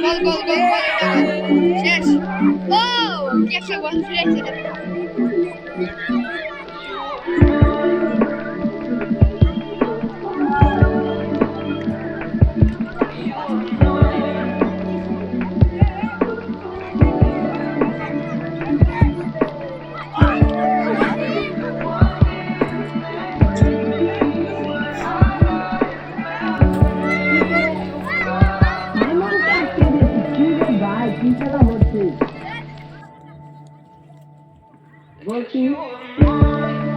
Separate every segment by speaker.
Speaker 1: Gol, gol, gol, gol, gol. Yes! Whoa! Yes! সে বল
Speaker 2: বলছি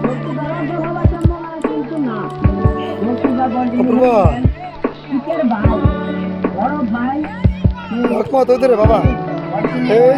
Speaker 2: বলছি বাবা তো বাবা জন্ম না কিন্তু না বলছি বাবা কিসের ভাই বড় ভাই সে রকমত
Speaker 3: ওই রে বাবা
Speaker 2: এই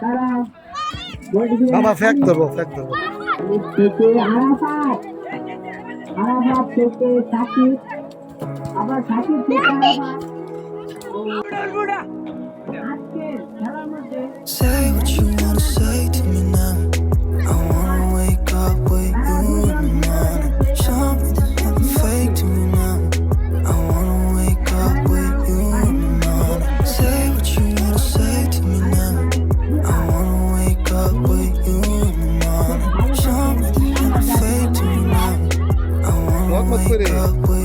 Speaker 2: তারা বাবা ফ্যাক দেবো
Speaker 3: ফ্যাক দেবো।
Speaker 2: থেকে আরাফাত আরাফাত থেকে সাকিব আবার সাকিব থেকে আরাফাত। আজকে খেলার মধ্যে
Speaker 4: up with you in the morning. Show me that I'm to you now. I wanna wake up with